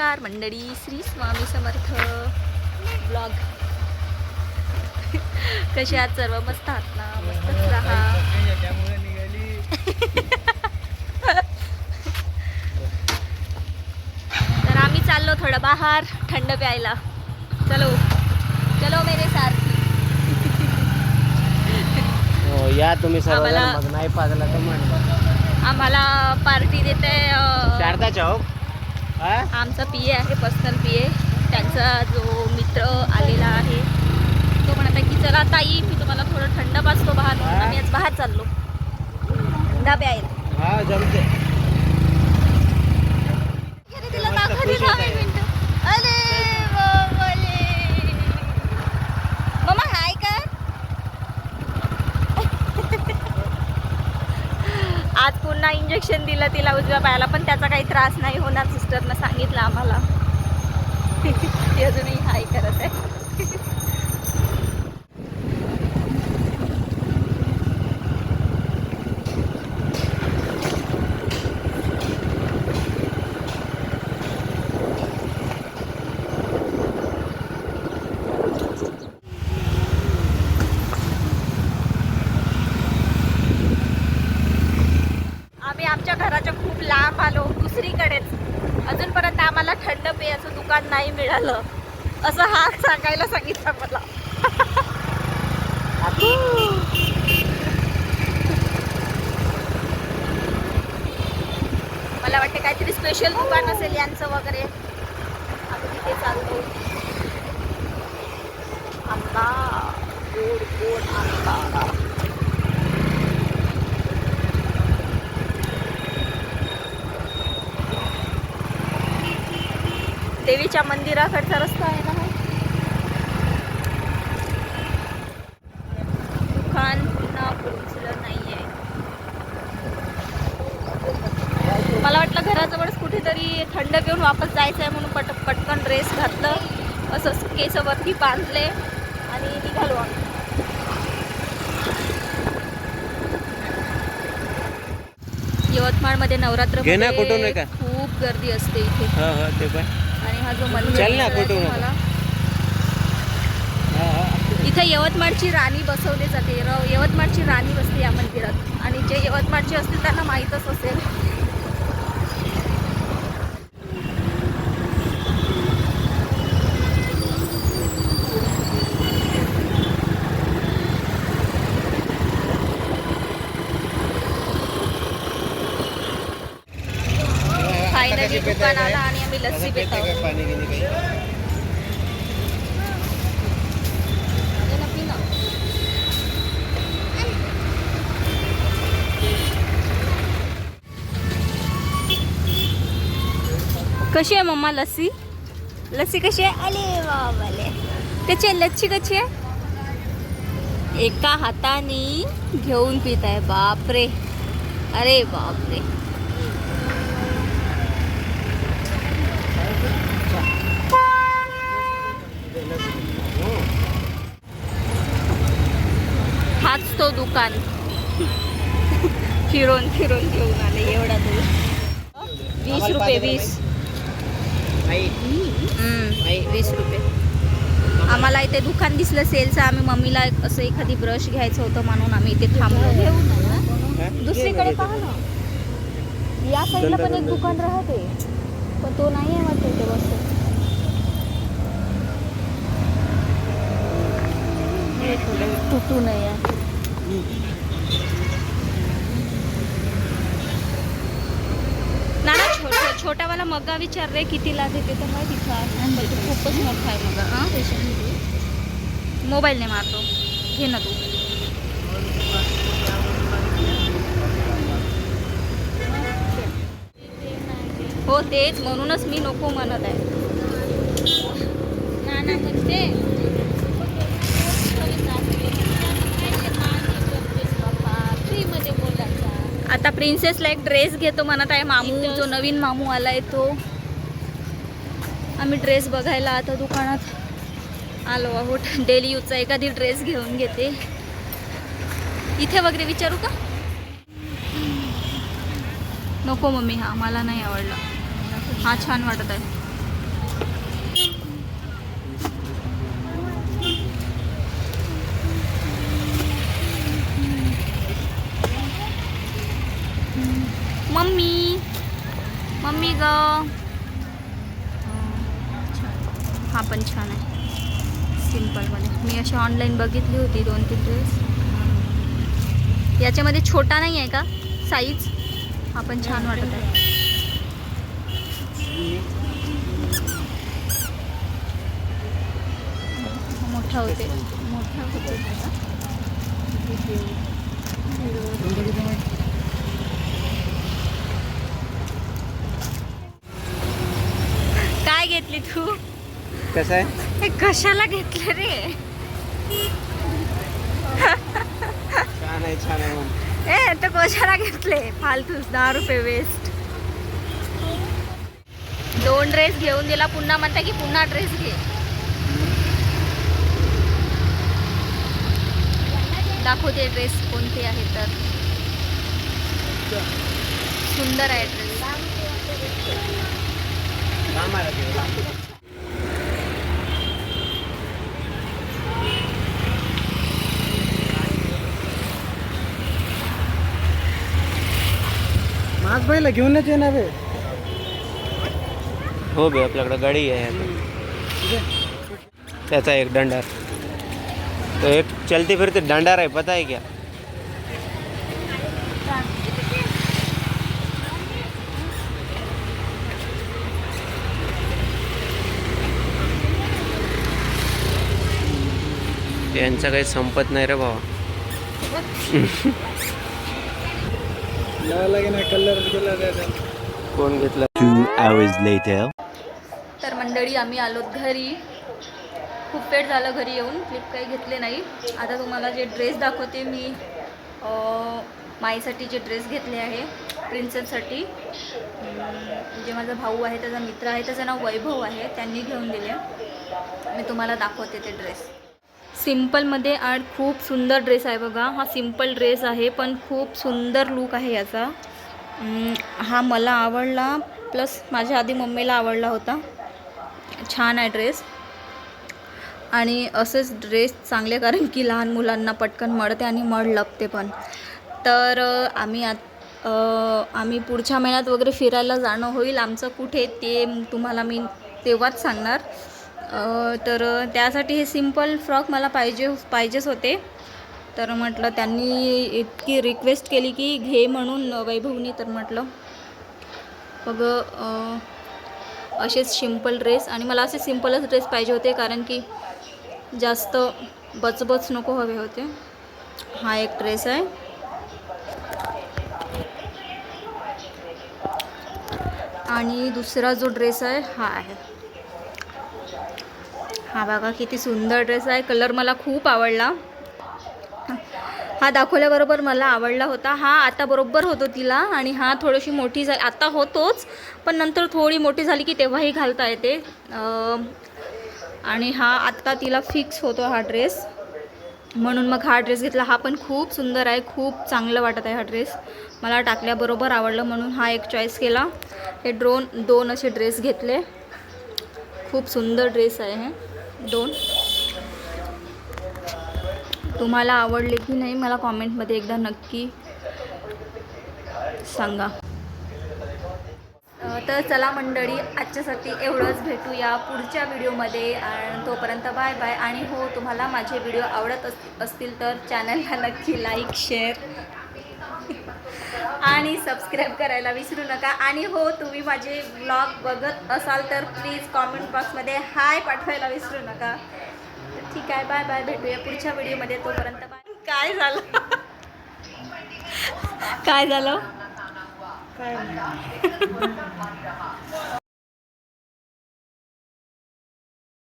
नमस्कार मंडळी. श्री स्वामी समर्थ ब्लॉग. कसे आहात सर्व? मस्त आहात ना? मस्तच राहा. त्यामुळे निघाली. तर आम्ही चाललो थोडं बाहेर थंड प्यायला. चलो. चलो मेरे सारखी हो या तुम्ही सर्व नाही पाजला तर आम्हाला पार्टी देते शारदा चौक हा? आमचा पी ए आहे पर्सनल पी ए. त्यांचा जो मित्र आलेला आहे तो म्हणत आहे की चला ताई मी तुम्हाला थोडं थंड पाचतो बाहेर आम्ही आज बाहेर चाललो. थंडा प्यायला हा तिला मस्त दाखव खुश दे ना होत एक आहे. मिनिटं. अरे बाबाले. मम्मा हाय कर आज पुन्हा इंजेक्शन दिलं तिला उजव्या पायाला पण त्याचा काही त्रास नाही होणार सिस्टरनं सांगितलं आम्हाला. ती अजूनही हाय करत आहे आम्ही आमच्या घराच्या खूप लांब आलो दुसरीकडेच. अजूनपर्यंत आम्हाला थंड पेयाचं दुकान नाही मिळालं. असं हा सांगायला सांगितलं मला. मला वाटते काहीतरी स्पेशल दुकान असेल यांचं वगैरे. आम्ही तिथे चाललो. आंबा. गोड गोड आंबा. देवीच्या मंदिराकडचा रस्ता आहे ना? दुकान पुन्हा पोहोचलं नाहीये. मला वाटलं घराजवळच कुठेतरी थंड घेऊन वापस जायचं आहे म्हणून पट पटकन ड्रेस घातलं. असं केस वरती बांधले आणि निघालो आम्ही. यवतमाळमध्ये नवरात्र आहे? खूप गर्दी असते इथे. हा जो हा हा. इथे यवतमाळची राणी बसवली जाते. यवतमाळची राणी बसते या मंदिरात. आणि जे यवतमाळचे असतील त्यांना माहीतच असेल. फायनली दुकान आला आणि आम्ही लस्सी पित आहोत पाणी गिनी काही. कशी आहे मम्मा लस्सी? लस्सी कशी आहे? अले बाबाले कशी आहे? लस्सी कशी आहे? एका हाताने घेऊन पित आहे बापरे. अरे बापरे. तो दुकान. फिरून फिरून घेऊन आले एवढा दूर वीस रुपये वीस. वीस रुपये. आम्हाला इथे दुकान दिसलं सेलचं. आम्ही मम्मीला एक- असं एखादी ब्रश घ्यायचं होतं म्हणून आम्ही इथे थांबलो. घेऊन? दुसरीकडे पहा ना. या साईडला पण एक दुकान राहते. पण तो नाही आहे वाटतं इथे बस तुटू नये. ना ना छोटा छोटावाला मग्गा विचार रे कितीला देते तर माहिती का? खूपच मोठा आहे मगा हां? मोबाईलने मारतो. घे ना तू. हो तेच म्हणूनच मी नको म्हणत आहे. ना ना म्हणते आता प्रिन्सेसला एक ड्रेस घेतो म्हणत आहे मामू. जो नवीन मामू आलाय तो. आम्ही ड्रेस बघायला आता दुकानात आलो आहोत. डेली यूजचा एखादी ड्रेस घेऊन घेते. इथे वगैरे विचारू का? नको मम्मी हा मला नाही आवडला. हा छान वाटत आहे मम्मी मम्मी ग. हा पण छान आहे. सिम्पलमध्ये मी अशी ऑनलाईन बघितली होती दोन तीन ड्रेस याच्यामध्ये छोटा नाही आहे का? साईज हा पण छान वाटत आहे. मोठा होते. मोठा होते काय घेतली तू कसं आहे? कशाला घेतलं रे? छान आहे छान आहे ए तर कशाला घेतले? फालतूच दहा रुपये वेस्ट दोन ड्रेस घेऊन दिला पुन्हा म्हणता की पुन्हा ड्रेस घे. दाखवते ड्रेस कोणते आहे तर. सुंदर आहे ड्रेस पहिला घेऊनच ये ना बे हो बे आपल्याकडे गाडी आहे आता. त्याचा एक दंडार तो एक चलते फिरते दंडार आहे पता है क्या? यांचं काही संपत नाही रे भावा लावायला की नाही कलर गेला त्याचा कोण घेतलं? Two hours later. तर मंडळी आम्ही आलो घरी. खूप वेळ झालं घरी येऊन. क्लिप काही घेतले नाही. आता तुम्हाला जे ड्रेस दाखवते मी अं, माईसाठी जे ड्रेस घेतले आहे प्रिन्सेससाठी जे माझा भाऊ आहे त्याचा मित्र आहे त्याचं नाव वैभव आहे त्यांनी घेऊन दिले. मी तुम्हाला दाखवते ते ड्रेस सिम्पलमध्ये आड खूप सुंदर ड्रेस आहे बघा. हा सिंपल ड्रेस आहे पण खूप सुंदर लूक आहे याचा. हा मला आवडला प्लस माझ्या आधी मम्मीला आवडला होता. छान आहे ड्रेस. आणि असेच ड्रेस चांगले कारण की लहान मुलांना पटकन मळते आणि मळ लपते पण. तर आम्ही आत आम्ही पुढच्या महिन्यात वगैरे फिरायला जाणं होईल. आमचं कुठे ते तुम्हाला मी तेव्हाच सांगणार. तर त्यासाठी हे सिंपल फ्रॉक मला पाहिजे पाहिजेच होते. तर म्हटलं त्यांनी इतकी रिक्वेस्ट केली की घे म्हणून वैभवनी तर म्हटलं मग असेच सिंपल ड्रेस आणि मला असे सिम्पलच ड्रेस पाहिजे होते कारण की जास्त बचबच नको हवे होते. हा एक ड्रेस आहे. आणि दुसरा जो ड्रेस आहे हा आहे. हा बघा किती सुंदर ड्रेस आहे. कलर मला खूप आवडला. हा दाखवल्याबरोबर मला आवडला होता. हा आता बरोबर होतो तिला आणि हा थोडीशी मोठी झाली आता होतोच पण नंतर थोडी मोठी झाली की तेव्हाही घालता येते. आणि हा आत्ता तिला फिक्स होतो हा ड्रेस म्हणून मग हा ड्रेस घेतला. हा पण खूप सुंदर आहे. खूप चांगलं वाटत आहे हा ड्रेस मला टाकल्याबरोबर आवडलं म्हणून हा एक चॉईस केला. हे ड्रोन दोन असे ड्रेस घेतले. खूप सुंदर ड्रेस आहे हे. दोन. तुम्हाला आवडले की नाही मला कॉमेंटमध्ये एकदा नक्की सांगा. तर चला मंडळी आजच्यासाठी एवढंच. भेटूया पुढच्या व्हिडिओमध्ये. आणि तोपर्यंत बाय बाय आणि हो तुम्हाला माझे व्हिडिओ आवडत अस असतील तर चॅनलला नक्की लाईक शेअर आणि सबस्क्राईब करायला विसरू नका. आणि हो तुम्ही माझे ब्लॉग बघत असाल तर प्लीज कॉमेंट बॉक्समध्ये हाय पाठवायला विसरू नका. तर ठीक आहे बाय बाय भेटूया पुढच्या व्हिडिओमध्ये तोपर्यंत बाय काय झालं? काय झालं? काय